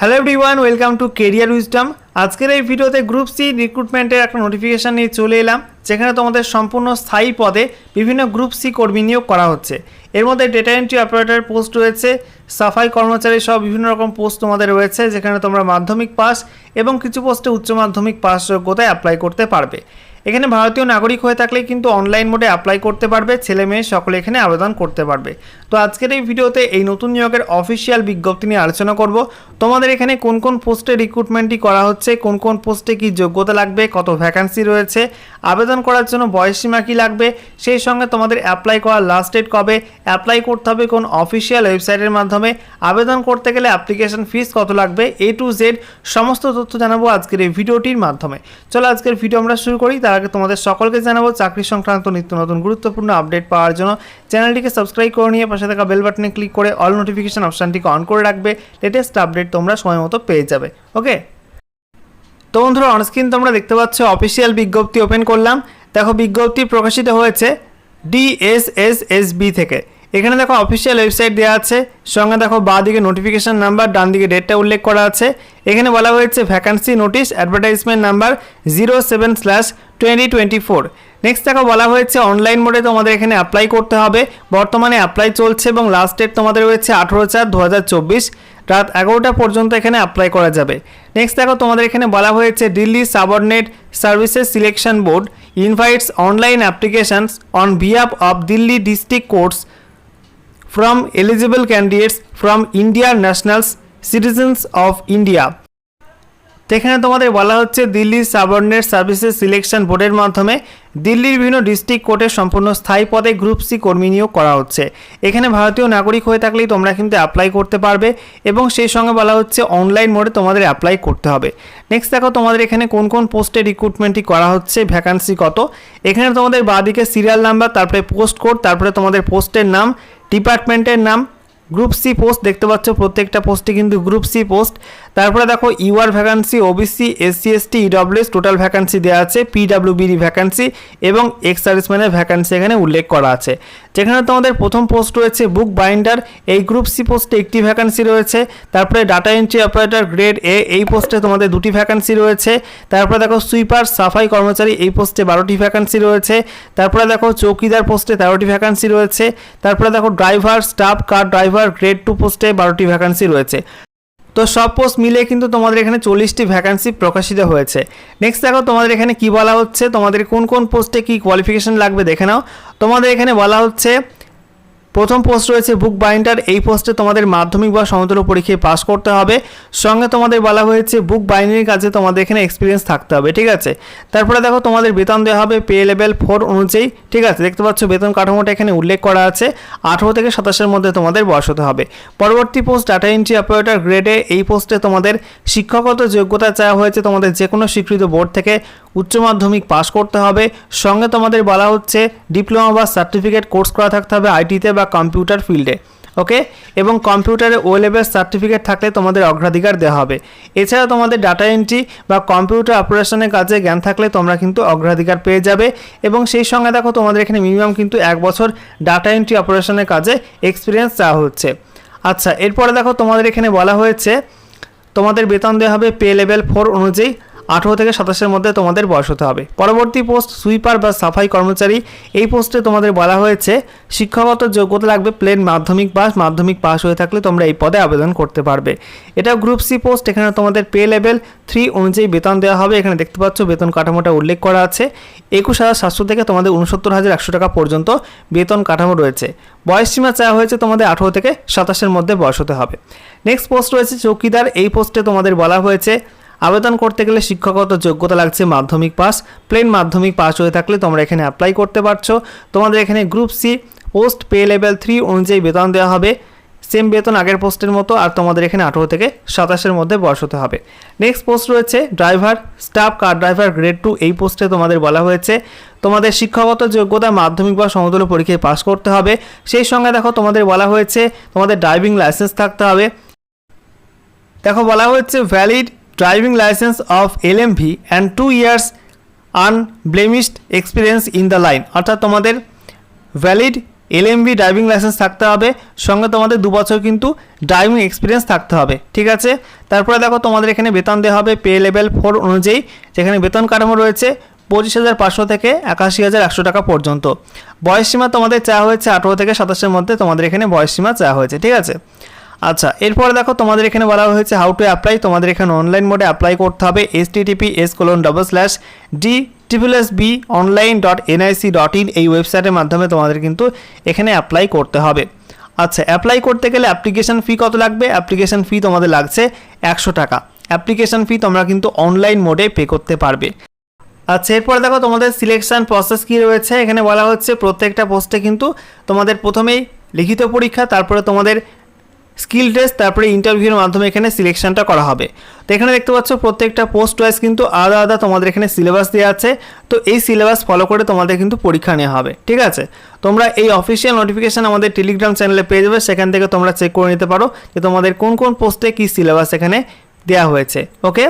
Hello everyone welcome to career wisdom আজকের এই ভিডিওতে গ্রুপ সি রিক্রুটমেন্টের একটা নোটিফিকেশান নিয়ে চলে এলাম, যেখানে তোমাদের সম্পূর্ণ স্থায়ী পদে বিভিন্ন গ্রুপ সি কর্মী নিয়োগ করা হচ্ছে। এর মধ্যে ডেটা এন্ট্রি অপারেটর পোস্ট রয়েছে, সাফাই কর্মচারী সহ বিভিন্ন রকম পোস্ট তোমাদের রয়েছে, যেখানে তোমরা মাধ্যমিক পাস এবং কিছু পোস্টে উচ্চ মাধ্যমিক পাস যোগ্যতায় অ্যাপ্লাই করতে পারবে। এখানে ভারতীয় নাগরিক হয়ে থাকলে কিন্তু অনলাইন মোডে অ্যাপ্লাই করতে পারবে, ছেলে মেয়ে সকলে এখানে আবেদন করতে পারবে। তো আজকের এই ভিডিওতে এই নতুন নিয়োগের অফিসিয়াল বিজ্ঞপ্তি নিয়ে আলোচনা করব। তোমাদের এখানে কোন কোন পোস্টে রিক্রুটমেন্টটি করা হচ্ছে, কোন কোন পোস্টে কি যোগ্যতা লাগবে, কত ভ্যাকান্সি রয়েছে, আবেদন করার জন্য বয়সসীমা কী লাগবে, সেই সঙ্গে তোমাদের অ্যাপ্লাই করার লাস্ট ডেট কবে অ্যাপ্লাই করতে হবে কোন অফিসিয়াল ওয়েবসাইটের মাধ্যমে, আবেদন করতে গেলে অ্যাপ্লিকেশন ফিস কত লাগবে এ টু জেড সমস্ত তথ্য জানাব আজকের এই ভিডিওটির মাধ্যমে। চলো আজকের ভিডিও আমরা শুরু করি তার আগে তোমাদের সকলকে জানাব, চাকরি সংক্রান্ত নিত্য নতুন গুরুত্বপূর্ণ আপডেট পাওয়ার জন্য চ্যানেলটিকে সাবস্ক্রাইব করে নিয়ে পাশে থাকা বেল বাটনে ক্লিক করে অল নোটিফিকেশান অপশানটিকে অন করে রাখবে। লেটেস্ট আপডেট তোমরা সময় মতো পেয়ে যাবে। ওকে তো বন্ধুরা অনস্ক্রিন তোমরা দেখতে পাচ্ছ অফিসিয়াল বিজ্ঞপ্তি ওপেন করলাম। দেখো, বিজ্ঞপ্তি প্রকাশিত হয়েছে ডিএসএসএসবি থেকে। এখানে দেখো অফিসিয়াল ওয়েবসাইট দেওয়া আছে। সঙ্গে দেখো বাঁ দিকে নোটিফিকেশন নাম্বার ডান দিকে ডেটটা উল্লেখ করা আছে। এখানে বলা হয়েছে vacancy notice advertisement number zero seven slash twenty twenty four next দেখো বলা হয়েছে অনলাইন মোডে তোমাদের এখানে অ্যাপ্লাই করতে হবে। বর্তমানে অ্যাপ্লাই চলছে এবং লাস্ট ডেট তোমাদের রয়েছে আঠেরো চার দু রাত এগারোটা পর্যন্ত এখানে অ্যাপ্লাই করা যাবে। নেক্সট দেখো তোমাদের এখানে বলা হয়েছে Delhi subordinate services selection board invites online applications on behalf of Delhi district courts from eligible candidates from India nationals, citizens of India. এখানে তোমাদের বলা হচ্ছে দিল্লি সাবঅর্ডিনেট সার্ভিসেস সিলেকশন বোর্ডের মাধ্যমে দিল্লির বিভিন্ন ডিস্ট্রিক্ট কোর্টের সম্পূর্ণ স্থায়ী পদে গ্রুপ সি কর্মী নিয়োগ করা হচ্ছে। এখানে ভারতীয় নাগরিক হয়ে থাকলেই তোমরা কিন্তু অ্যাপ্লাই করতে পারবে এবং সেই সঙ্গে বলা হচ্ছে অনলাইন মোডে তোমাদের অ্যাপ্লাই করতে হবে। নেক্সট দেখো তোমাদের এখানে কোন কোন পোস্টে রিক্রুটমেন্টটি করা হচ্ছে ভ্যাকান্সি কত। এখানে তোমাদের বাঁদিকে সিরিয়াল নাম্বার তারপরে পোস্ট কোড তারপরে তোমাদের পোস্টের নাম ডিপার্টমেন্টের নাম গ্রুপ সি পোস্ট দেখতে পাচ্ছ প্রত্যেকটা পোস্টে কিন্তু গ্রুপ সি পোস্ট তারপরে দেখো UR vacancy OBC SC ST EWS total vacancy দেওয়া আছে পিডাব্লিউবিডি ভ্যাকান্সি এবং এক্স সার্ভিসম্যানের ভ্যাকান্সি এখানে উল্লেখ করা আছে। যেখানে তোমাদের প্রথম পোস্ট রয়েছে বুক বাইন্ডার এই গ্রুপ সি পোস্টে একটি ভ্যাকান্সি রয়েছে, তারপরে data entry operator grade A এই পোস্টে তোমাদের দুটি ভ্যাকান্সি রয়েছে, তারপরে দেখো সুইপার সাফাই কর্মচারী, এই পোস্টে বারোটি ভ্যাকান্সি রয়েছে, তারপরে দেখো, চৌকিদার পোস্টে তেরোটি ভ্যাকান্সি রয়েছে, তারপরে দেখো driver staff car driver grade two পোস্টে বারোটি ভ্যাকান্সি রয়েছে। তো সব পোস্ট মিলে কিন্তু তোমাদের এখানে চল্লিশটি ভ্যাকান্সি প্রকাশিত হয়েছে। নেক্সট দেখো, তোমাদের এখানে কি বলা হচ্ছে? তোমাদের কোন কোন পোস্টে কি কোয়ালিফিকেশন লাগবে দেখে নাও। তোমাদের এখানে বলা হচ্ছে প্রথম পোস্ট রয়েছে বুক বাইন্ডার এই পোস্টে তোমাদের মাধ্যমিক বা সমতুল্য পরীক্ষায় পাস করতে হবে। সঙ্গে তোমাদের বলা হয়েছে বুক বাইন্ডিংয়ের কাজে তোমাদের এখানে এক্সপিরিয়েন্স থাকতে হবে, ঠিক আছে? তারপরে দেখো তোমাদের বেতন দেওয়া হবে পে লেভেল ফোর অনুযায়ী, ঠিক আছে? দেখতে পাচ্ছ বেতন কাঠামোটা এখানে উল্লেখ করা আছে। আঠেরো থেকে সাতাশের মধ্যে তোমাদের বয়স হতে হবে। পরবর্তী পোস্ট ডাটা এন্ট্রি অপারেটর গ্রেডে এই পোস্টে তোমাদের শিক্ষাগত যোগ্যতা চাওয়া হয়েছে তোমাদের যে কোনো স্বীকৃত বোর্ড থেকে। উচ্চ মাধ্যমিক পাস করতে হবে। সঙ্গে তোমাদের বলা হচ্ছে ডিপ্লোমা বা সার্টিফিকেট কোর্স করা থাকতে হবে। আইটিতে বা কম্পিউটার ফিল্ডে, ওকে? এবং কম্পিউটারে ও লেভেল সার্টিফিকেট থাকলে তোমাদের অগ্রাধিকার দেওয়া হবে। এছাড়া তোমাদের ডাটা এন্ট্রি বা কম্পিউটার অপারেশনের কাজে জ্ঞান থাকলে তোমরা কিন্তু অগ্রাধিকার পেয়ে যাবে। এবং সেই সঙ্গে দেখো তোমাদের এখানে মিনিমাম কিন্তু এক বছর ডাটা এন্ট্রি অপারেশনের কাজে এক্সপিরিয়েন্স চাওয়া হচ্ছে। আচ্ছা এরপরে দেখো তোমাদের এখানে বলা হয়েছে, তোমাদের বেতন দেওয়া হবে পে লেভেল ফোর অনুযায়ী। আঠেরো থেকে সাতাশের মধ্যে তোমাদের বয়স হতে হবে। পরবর্তী পোস্ট সুইপার বা সাফাই কর্মচারী, এই পোস্টে তোমাদের বলা হয়েছে, শিক্ষাগত যোগ্যতা লাগবে প্লেন মাধ্যমিক পাস মাধ্যমিক পাস হয়ে থাকলে তোমরা এই পদে আবেদন করতে পারবে। এটা গ্রুপ সি পোস্ট এখানে তোমাদের পে লেভেল থ্রি অনুযায়ী বেতন দেওয়া হবে। এখানে দেখতে পাচ্ছ বেতন কাঠামোটা উল্লেখ করা আছে। একুশ হাজার সাতশো থেকে তোমাদের উনসত্তর হাজার একশো টাকা পর্যন্ত বেতন কাঠামো রয়েছে। বয়স সীমা চাওয়া হয়েছে তোমাদের আঠেরো থেকে সাতাশের মধ্যে বয়স হতে হবে। নেক্সট পোস্ট রয়েছে চৌকিদার। এই পোস্টে তোমাদের বলা হয়েছে আবেদন করতে গেলে শিক্ষাগত যোগ্যতা লাগছে মাধ্যমিক পাস। প্লেন মাধ্যমিক পাস হয়ে থাকলে তোমরা এখানে অ্যাপ্লাই করতে পারছ। তোমাদের এখানে group C post pay level three অনুযায়ী বেতন দেওয়া হবে। সেম বেতন আগের পোস্টের মতো আর তোমাদের এখানে আঠেরো থেকে সাতাশের মধ্যে বয়স হতে হবে। নেক্সট পোস্ট রয়েছে driver staff car driver grade two এই পোস্টে তোমাদের বলা হয়েছে। তোমাদের শিক্ষাগত যোগ্যতা, মাধ্যমিক বা সমতুল্য পরীক্ষায় পাস করতে হবে। সেই সঙ্গে দেখো তোমাদের বলা হয়েছে তোমাদের ড্রাইভিং লাইসেন্স থাকতে হবে। দেখো বলা হচ্ছে valid driving licence of LMV and two years unblemished experience in the line অর্থাৎ তোমাদের ভ্যালিড এলএমবি ড্রাইভিং লাইসেন্স থাকতে হবে, সঙ্গে তোমাদের দু বছর কিন্তু ড্রাইভিং এক্সপিরিয়েন্স থাকতে হবে। ঠিক আছে? তারপরে দেখো তোমাদের এখানে বেতন দেওয়া হবে পে লেভেল ফোর অনুযায়ী, যেখানে বেতন কাঠামো রয়েছে পঁচিশ হাজার পাঁচশো থেকে একাশি হাজার একশো টাকা পর্যন্ত। বয়স সীমা তোমাদের চাওয়া হয়েছে আঠেরো থেকে সাতাশের মধ্যে, তোমাদের এখানে বয়স সীমা চাওয়া হয়েছে। ঠিক আছে? আচ্ছা এরপরে দেখো তোমাদের এখানে বলা হয়েছে হাউ টু অ্যাপ্লাই তোমাদের এখানে অনলাইন মোডে অ্যাপ্লাই করতে হবে https colon double slash D triple S B online dot NIC dot in এই ওয়েবসাইটের মাধ্যমে তোমাদের কিন্তু এখানে অ্যাপ্লাই করতে হবে। আচ্ছা অ্যাপ্লাই করতে গেলে অ্যাপ্লিকেশন ফি কত লাগবে? অ্যাপ্লিকেশন ফি তোমাদের লাগছে একশো টাকা। অ্যাপ্লিকেশন ফি তোমরা কিন্তু অনলাইন মোডে পে করতে পারবে। আচ্ছা এরপর দেখো তোমাদের সিলেকশন প্রসেস কী রয়েছে? এখানে বলা হচ্ছে প্রত্যেকটা পোস্টে কিন্তু তোমাদের প্রথমেই লিখিত পরীক্ষা, তারপরে তোমাদের স্কিল টেস্ট, তারপরে ইন্টারভিউর মাধ্যমে এখানে সিলেকশনটা করা হবে। তো এখানে দেখতে পাচ্ছ, প্রত্যেকটা পোস্ট ওয়াইজ কিন্তু আলাদা আলাদা তোমাদের এখানে সিলেবাস দেওয়া আছে। তো এই সিলেবাস ফলো করে তোমাদের কিন্তু পরীক্ষা নেওয়া হবে, ঠিক আছে? তোমরা এই অফিসিয়াল নোটিফিকেশান আমাদের টেলিগ্রাম চ্যানেলে পেয়ে যাবে, সেখান থেকে তোমরা চেক করে নিতে পারো যে তোমাদের কোন কোন পোস্টে কী সিলেবাস এখানে দেওয়া হয়েছে ওকে